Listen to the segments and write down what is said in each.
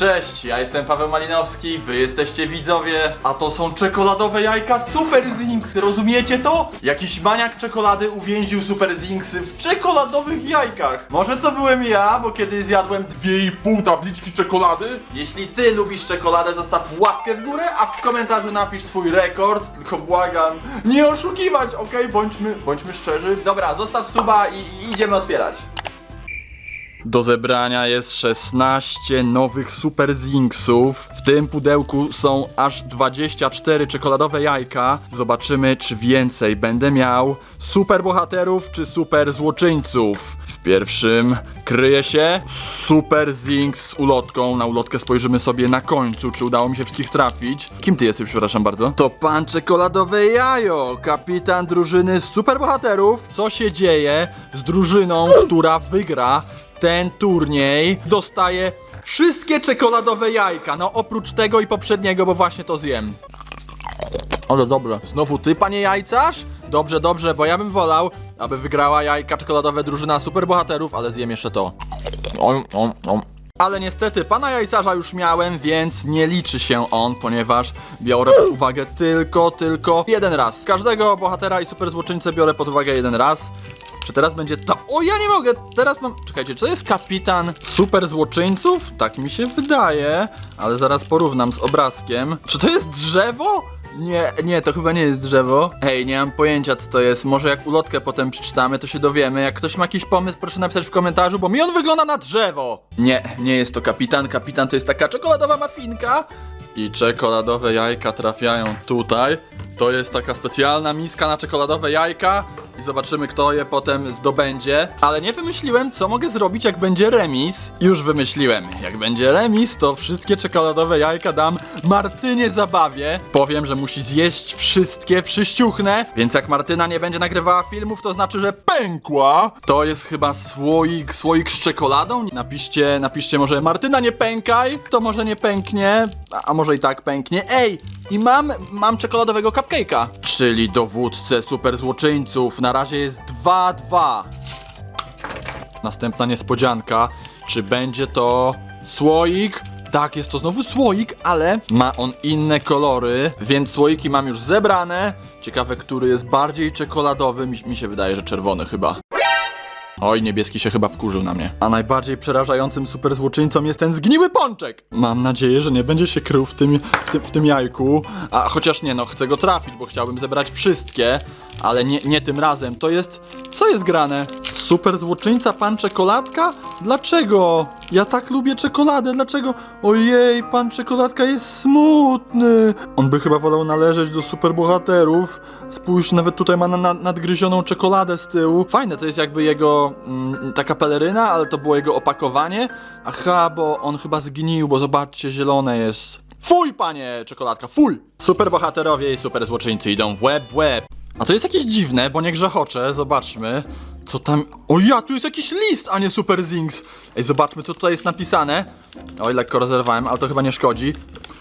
Cześć, ja jestem Paweł Malinowski, wy jesteście widzowie, a to są czekoladowe jajka Super Zinks, rozumiecie to? Jakiś maniak czekolady uwięził Super Zinksy w czekoladowych jajkach. Może to byłem ja, bo kiedy zjadłem dwie... 2,5 tabliczki czekolady? Jeśli ty lubisz czekoladę, zostaw łapkę w górę, a w komentarzu napisz swój rekord, tylko błagam, nie oszukiwać, okej? Bądźmy, bądźmy szczerzy. Dobra, zostaw suba i, i idziemy otwierać. Do zebrania jest 16 nowych Super Zinksów. W tym pudełku są aż 24 czekoladowe jajka. Zobaczymy, czy więcej będę miał super bohaterów czy super złoczyńców. W pierwszym kryje się Super Zinks z ulotką. Na ulotkę spojrzymy sobie na końcu, czy udało mi się wszystkich trafić. Kim ty jesteś, przepraszam bardzo? To pan czekoladowe jajo, kapitan drużyny super bohaterów. Co się dzieje z drużyną, która wygra ten turniej dostaje wszystkie czekoladowe jajka. No oprócz tego i poprzedniego, bo właśnie to zjem. Ale dobre. Znowu ty, panie jajcarz? Dobrze, dobrze, bo ja bym wolał, aby wygrała jajka czekoladowe drużyna superbohaterów, ale zjem jeszcze to. Om, om, om. Ale niestety pana jajcarza już miałem, więc nie liczy się on, ponieważ biorę pod uwagę tylko, tylko jeden raz. Każdego bohatera i super złoczyńcę biorę pod uwagę jeden raz. Czy teraz będzie to? O, ja nie mogę! Teraz mam. Czekajcie, czy to jest kapitan super złoczyńców? Tak mi się wydaje, ale zaraz porównam z obrazkiem. Czy to jest drzewo? Nie, nie, to chyba nie jest drzewo. Hej, nie mam pojęcia co to jest. Może jak ulotkę potem przeczytamy, to się dowiemy. Jak ktoś ma jakiś pomysł, proszę napisać w komentarzu, bo mi on wygląda na drzewo. Nie, nie jest to kapitan. Kapitan to jest taka czekoladowa mafinka. I czekoladowe jajka trafiają tutaj. To jest taka specjalna miska na czekoladowe jajka i zobaczymy kto je potem zdobędzie. Ale nie wymyśliłem co mogę zrobić jak będzie remis. Już wymyśliłem. Jak będzie remis to wszystkie czekoladowe jajka dam Martynie Zabawie. Powiem, że musi zjeść wszystkie, przyściuchnę. Więc jak Martyna nie będzie nagrywała filmów to znaczy, że pękła. To jest chyba słoik, słoik z czekoladą. Napiszcie, napiszcie może Martyna nie pękaj. To może nie pęknie, a- może i tak pęknie. Ej! I mam, mam czekoladowego cupcake'a. Czyli dowódcę super złoczyńców. Na razie jest 2-2. Następna niespodzianka. Czy będzie to słoik? Tak, jest to znowu słoik, ale ma on inne kolory, więc słoiki mam już zebrane. Ciekawe, który jest bardziej czekoladowy. Mi, mi się wydaje, że czerwony chyba. Oj, niebieski się chyba wkurzył na mnie. A najbardziej przerażającym super złoczyńcą jest ten zgniły pączek. Mam nadzieję, że nie będzie się krył w tym, w tym, w tym jajku. A chociaż nie, no chcę go trafić, bo chciałbym zebrać wszystkie. Ale nie, nie tym razem. To jest... Co jest grane? Super złoczyńca, pan czekoladka? Dlaczego? Ja tak lubię czekoladę, dlaczego? Ojej, pan czekoladka jest smutny. On by chyba wolał należeć do superbohaterów. Spójrz, nawet tutaj ma na, na, nadgryzioną czekoladę z tyłu. Fajne, to jest jakby jego mm, taka peleryna, ale to było jego opakowanie. Aha, bo on chyba zgnił, bo zobaczcie, zielone jest. Fuj, panie czekoladka, fuj! Superbohaterowie i super złoczyńcy idą w łeb, w łeb. A to jest jakieś dziwne, bo nie grzechocze, zobaczmy. Co tam... O ja, tu jest jakiś list, a nie Super Zings. Ej, zobaczmy, co tutaj jest napisane. Oj, lekko rozerwałem, ale to chyba nie szkodzi.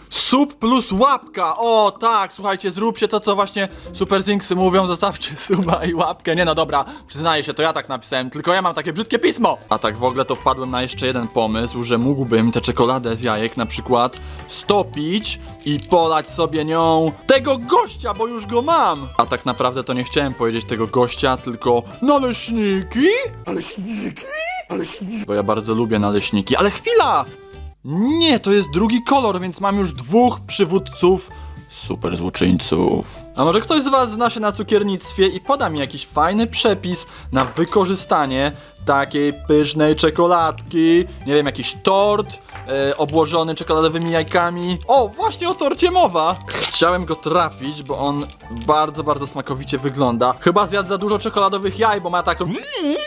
Sub plus łapka! O, tak, słuchajcie, zróbcie to, co właśnie Super Zingsy mówią, zostawcie suba i łapkę. Nie no, dobra, przyznaję się, to ja tak napisałem, tylko ja mam takie brzydkie pismo! A tak w ogóle to wpadłem na jeszcze jeden pomysł, że mógłbym tę czekoladę z jajek na przykład stopić i polać sobie nią tego gościa, bo już go mam! A tak naprawdę to nie chciałem powiedzieć tego gościa, tylko naleśniki? Naleśniki? Naleśniki? Bo ja bardzo lubię naleśniki, ale chwila! Nie, to jest drugi kolor, więc mam już dwóch przywódców super złoczyńców. A może ktoś z was zna się na cukiernictwie i poda mi jakiś fajny przepis na wykorzystanie takiej pysznej czekoladki, nie wiem, jakiś tort e, obłożony czekoladowymi jajkami. O, właśnie o torcie mowa! Chciałem go trafić, bo on bardzo, bardzo smakowicie wygląda. Chyba zjadł za dużo czekoladowych jaj, bo ma taką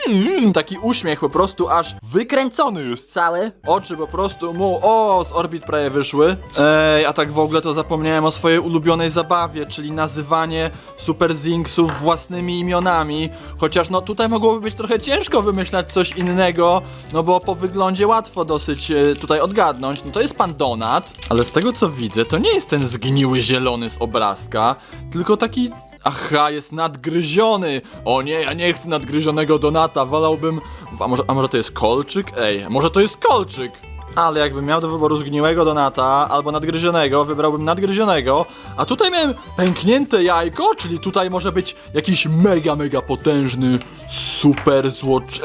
mm, taki uśmiech po prostu aż wykręcony jest cały. Oczy po prostu mu, o, z orbit prawie wyszły. Ej, a tak w ogóle to zapomniałem o swojej ulubionej zabawie, czyli nazywanie Super Zinksów własnymi imionami. Chociaż no tutaj mogłoby być trochę ciężko wymyślać coś innego, no bo po wyglądzie łatwo dosyć e, tutaj odgadnąć. No to jest pan Donat, ale z tego co widzę, to nie jest ten zgniły zielony z obrazka, tylko taki Aha, jest nadgryziony! O nie, ja nie chcę nadgryzionego Donata, wolałbym... A może, a może to jest kolczyk? Ej, może to jest kolczyk? Ale jakbym miał do wyboru zgniłego donata albo nadgryzionego, wybrałbym nadgryzionego. A tutaj miałem pęknięte jajko, czyli tutaj może być jakiś mega, mega potężny, super złocz...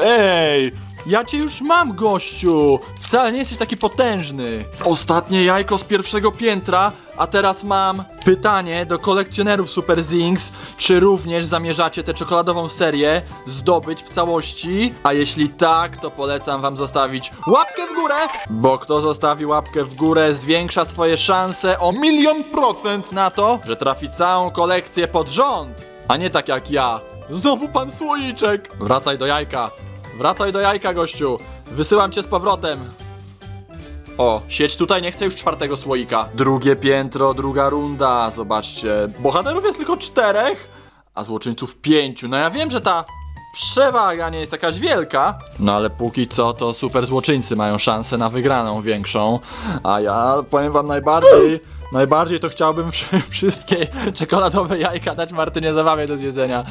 Ja cię już mam, gościu! Wcale nie jesteś taki potężny. Ostatnie jajko z pierwszego piętra, a teraz mam pytanie do kolekcjonerów Super Zinks. Czy również zamierzacie tę czekoladową serię zdobyć w całości? A jeśli tak, to polecam wam zostawić łapkę w górę, bo kto zostawi łapkę w górę, zwiększa swoje szanse o milion procent na to, że trafi całą kolekcję pod rząd, a nie tak jak ja. Znowu pan słoiczek! Wracaj do jajka. Wracaj do jajka, gościu. Wysyłam cię z powrotem. O, sieć tutaj nie chce już czwartego słoika. Drugie piętro, druga runda. Zobaczcie. Bohaterów jest tylko czterech, a złoczyńców pięciu. No ja wiem, że ta przewaga nie jest jakaś wielka. No ale póki co to super złoczyńcy mają szansę na wygraną większą. A ja powiem wam najbardziej. Najbardziej to chciałbym wszy- wszystkie czekoladowe jajka dać Martynie Zabawie do zjedzenia.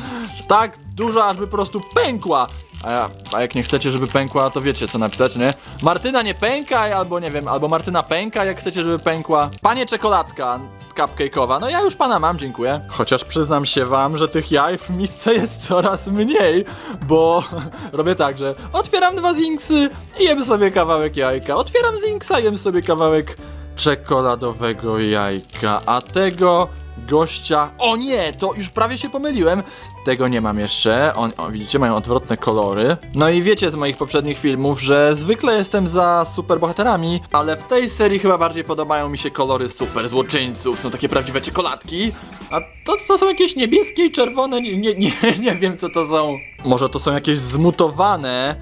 Tak dużo, aż by po prostu pękła. A, ja, a jak nie chcecie, żeby pękła, to wiecie co napisać, nie? Martyna nie pękaj, albo nie wiem, albo Martyna pęka, jak chcecie, żeby pękła. Panie czekoladka cupcake'owa, no ja już pana mam, dziękuję. Chociaż przyznam się wam, że tych jaj w misce jest coraz mniej, bo robię tak, że otwieram dwa zinksy i jem sobie kawałek jajka. Otwieram zinksa, jem sobie kawałek czekoladowego jajka, a tego gościa... O nie, to już prawie się pomyliłem. Tego nie mam jeszcze. On, o, widzicie, mają odwrotne kolory. No i wiecie z moich poprzednich filmów, że zwykle jestem za super bohaterami, ale w tej serii chyba bardziej podobają mi się kolory super złoczyńców. Są takie prawdziwe czekoladki. A to, to są jakieś niebieskie i czerwone, nie, nie, nie, nie wiem co to są. Może to są jakieś zmutowane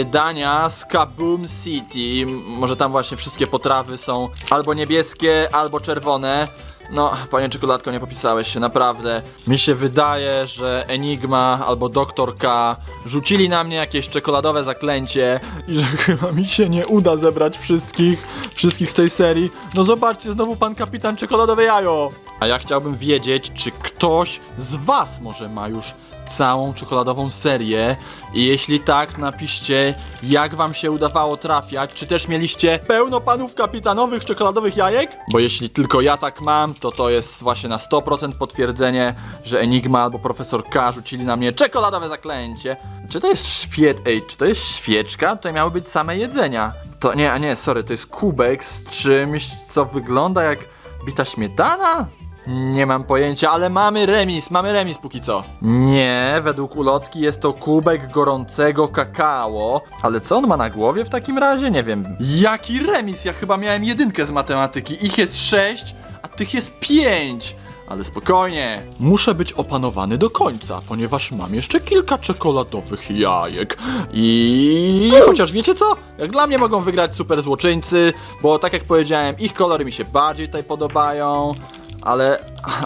e, dania z Kaboom City. Może tam właśnie wszystkie potrawy są albo niebieskie, albo czerwone. No, panie czekoladko, nie popisałeś się, naprawdę. Mi się wydaje, że Enigma albo Doktor K rzucili na mnie jakieś czekoladowe zaklęcie i że chyba mi się nie uda zebrać wszystkich, wszystkich z tej serii. No zobaczcie, znowu pan kapitan czekoladowe jajo. A ja chciałbym wiedzieć, czy ktoś z was może ma już całą czekoladową serię i jeśli tak, napiszcie jak wam się udawało trafiać, czy też mieliście pełno panów kapitanowych czekoladowych jajek? Bo jeśli tylko ja tak mam, to to jest właśnie na 100% potwierdzenie, że Enigma albo Profesor K rzucili na mnie czekoladowe zaklęcie. Czy to jest świe... Ej, czy to jest świeczka? To miały być same jedzenia. To nie, a nie, sorry, to jest kubek z czymś, co wygląda jak bita śmietana? Nie mam pojęcia, ale mamy remis, mamy remis póki co. Nie, według ulotki jest to kubek gorącego kakao. Ale co on ma na głowie w takim razie? Nie wiem. Jaki remis? Ja chyba miałem jedynkę z matematyki. Ich jest sześć, a tych jest pięć. Ale spokojnie. Muszę być opanowany do końca, ponieważ mam jeszcze kilka czekoladowych jajek. I chociaż wiecie co? Jak dla mnie mogą wygrać super złoczyńcy, bo tak jak powiedziałem, ich kolory mi się bardziej tutaj podobają. Ale,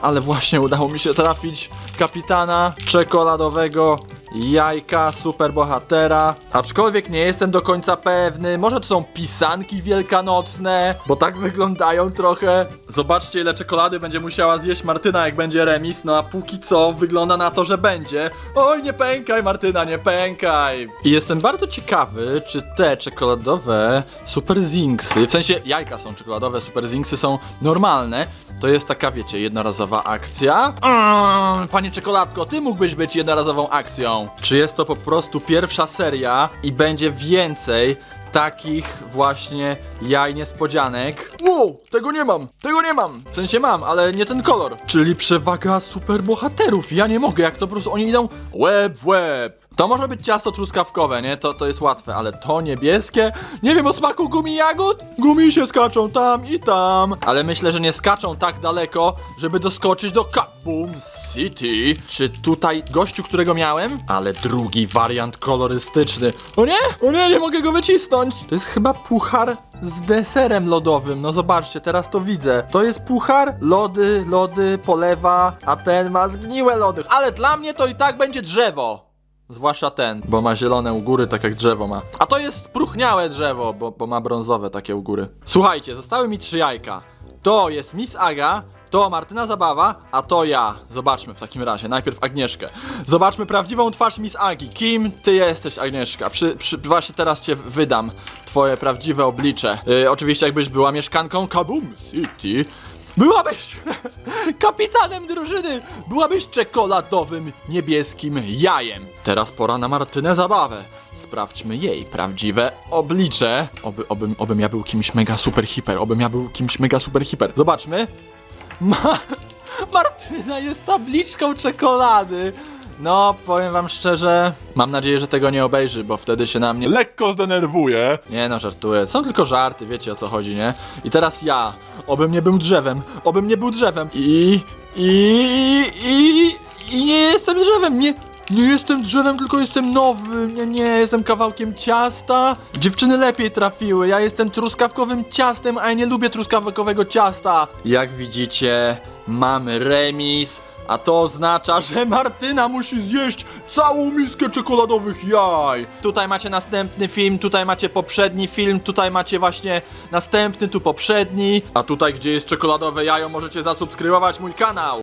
ale właśnie udało mi się trafić kapitana czekoladowego jajka superbohatera. Aczkolwiek nie jestem do końca pewny, może to są pisanki wielkanocne, bo tak wyglądają trochę. Zobaczcie ile czekolady będzie musiała zjeść Martyna jak będzie remis, no a póki co wygląda na to, że będzie. Oj, nie pękaj Martyna, nie pękaj. I jestem bardzo ciekawy, czy te czekoladowe super zinksy, w sensie jajka są czekoladowe, super zinksy są normalne, to jest taka, wiecie, jednorazowa akcja? Mm, panie czekoladko, ty mógłbyś być jednorazową akcją. Czy jest to po prostu pierwsza seria i będzie więcej takich właśnie jaj niespodzianek? Wow, tego nie mam, tego nie mam. W sensie mam, ale nie ten kolor. Czyli przewaga superbohaterów. Ja nie mogę, jak to po prostu oni idą łeb w łeb. To może być ciasto truskawkowe, nie? To, to jest łatwe, ale to niebieskie? Nie wiem o smaku gumi jagód? Gumi się skaczą tam i tam. Ale myślę, że nie skaczą tak daleko, żeby doskoczyć do Kaboom City. Czy tutaj gościu, którego miałem? Ale drugi wariant kolorystyczny. O nie! O nie, nie mogę go wycisnąć! To jest chyba puchar z deserem lodowym. No zobaczcie, teraz to widzę. To jest puchar, lody, lody, polewa, a ten ma zgniłe lody. Ale dla mnie to i tak będzie drzewo. Zwłaszcza ten, bo ma zielone u góry, tak jak drzewo ma. A to jest próchniałe drzewo, bo, bo ma brązowe takie u góry. Słuchajcie, zostały mi trzy jajka. To jest Miss Aga, To Martyna Zabawa, a to ja. Zobaczmy w takim razie, najpierw Agnieszkę. Zobaczmy prawdziwą twarz Miss Agi. Kim ty jesteś, Agnieszka? Przy, przy, właśnie teraz cię wydam, twoje prawdziwe oblicze. Yy, oczywiście jakbyś była mieszkanką Kaboom City, byłabyś kapitanem drużyny, byłabyś czekoladowym, niebieskim jajem. Teraz pora na Martynę Zabawę. Sprawdźmy jej prawdziwe oblicze. Oby, obym, obym ja był kimś mega super hiper, obym ja był kimś mega super hiper. Zobaczmy. Ma Martyna jest tabliczką czekolady. No, powiem wam szczerze, mam nadzieję, że tego nie obejrzy, bo wtedy się na mnie... Lekko zdenerwuję. Nie no, żartuję. Są tylko żarty, wiecie o co chodzi, nie? I teraz ja. Obym nie był drzewem. Obym nie był drzewem. I... I... I... I nie jestem drzewem. Nie... Nie jestem drzewem, tylko jestem nowym. Nie, nie, jestem kawałkiem ciasta. Dziewczyny lepiej trafiły. Ja jestem truskawkowym ciastem, a ja nie lubię truskawkowego ciasta. Jak widzicie, mamy remis. A to oznacza, że Martyna musi zjeść całą miskę czekoladowych jaj. Tutaj macie następny film, tutaj macie poprzedni film, tutaj macie właśnie następny, tu poprzedni. A tutaj, gdzie jest czekoladowe jajo, możecie zasubskrybować mój kanał.